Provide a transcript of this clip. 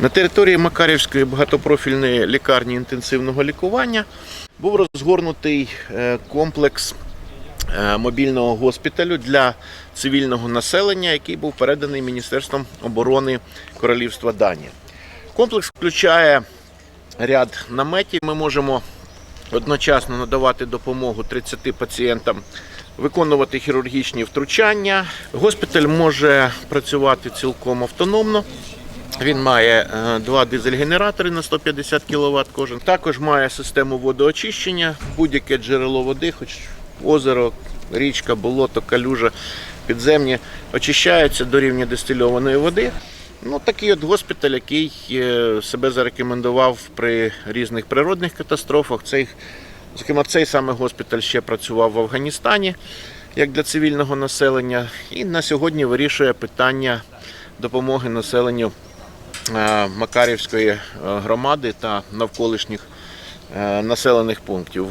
На території Макарівської багатопрофільної лікарні інтенсивного лікування був розгорнутий е, комплекс е, мобільного госпіталю для цивільного населення, який був переданий Міністерством оборони Королівства Данія. Комплекс включає ряд наметів. Ми можемо одночасно надавати допомогу 30 пацієнтам, виконувати хірургічні втручання. Госпіталь може працювати цілком автономно. Він має е, два дизель-генератори на 150 кВт кожен. Також має систему водоочищення, будь-яке джерело води, хоч озеро, річка, болото, калюжа, підземні, очищаються до рівня дистильованої води. Ну, такий от госпіталь, який е, себе зарекомендував при різних природних катастрофах. Цей, зокрема, цей саме госпіталь ще працював в Афганістані як для цивільного населення, і на сьогодні вирішує питання допомоги населенню Макарівської е, громади та навколишніх е, населених пунктів.